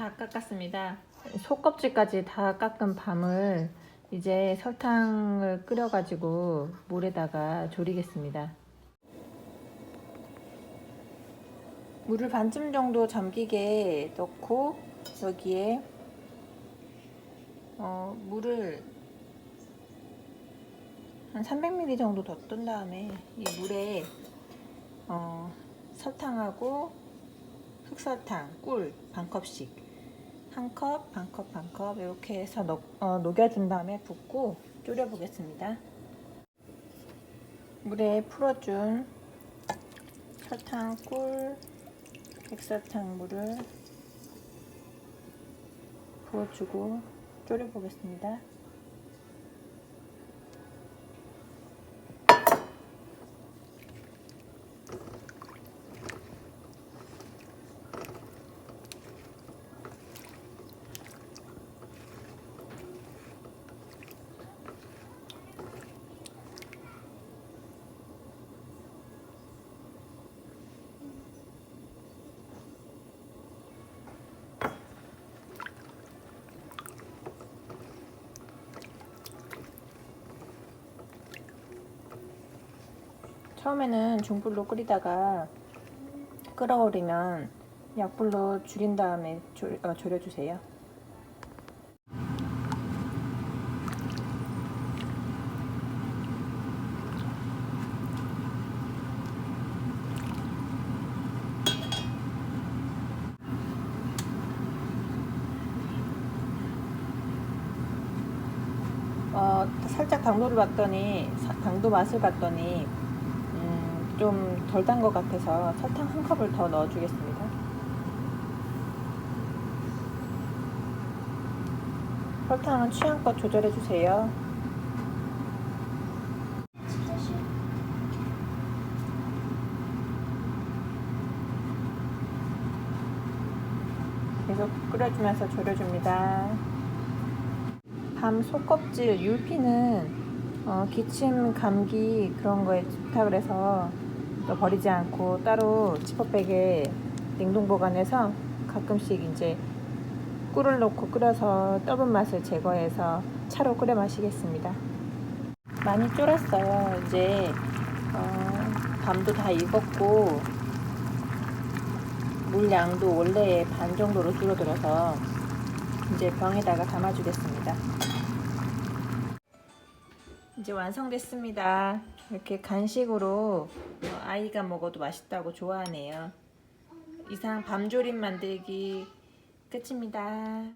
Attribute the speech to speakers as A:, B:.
A: 다 깎았습니다. 속껍질까지 다 깎은 밤을 이제 설탕을 끓여가지고 물에다가 졸이겠습니다. 물을 반쯤 정도 잠기게 넣고 여기에 어, 물을 한 300ml 정도 더 뜬 다음에 이 물에 어, 설탕하고 흑설탕, 꿀 반컵씩 한 컵, 반 컵, 반 컵 이렇게 해서 녹, 어, 녹여준 다음에 붓고 졸여 보겠습니다. 물에 풀어준 설탕, 꿀, 백설탕 물을 부어주고 졸여 보겠습니다. 처음에는 중불로 끓이다가 끓어오르면 약불로 줄인 다음에 조, 어, 졸여주세요. 어, 살짝 당도를 봤더니 사- 당도 맛을 봤더니 음, 좀 덜 단 것 같아서 설탕 한 컵을 더 넣어주겠습니다. 설탕은 취향껏 조절해 주세요. 계속 끓여주면서 졸여줍니다. 밤 속껍질 율피는 어, 기침, 감기 그런 거에 좋다 그래서 또 버리지 않고 따로 지퍼백에 냉동 보관해서 가끔씩 이제 꿀을 넣고 끓여서 떡은 맛을 제거해서 차로 끓여 마시겠습니다. 많이 쫄았어요. 이제 어, 밤도 다 익었고 물 양도 원래의 반 정도로 줄어들어서 이제 병에다가 담아주겠습니다. 이제 완성됐습니다. 이렇게 간식으로 어, 아이가 먹어도 맛있다고 좋아하네요. 이상 밤조림 만들기 끝입니다.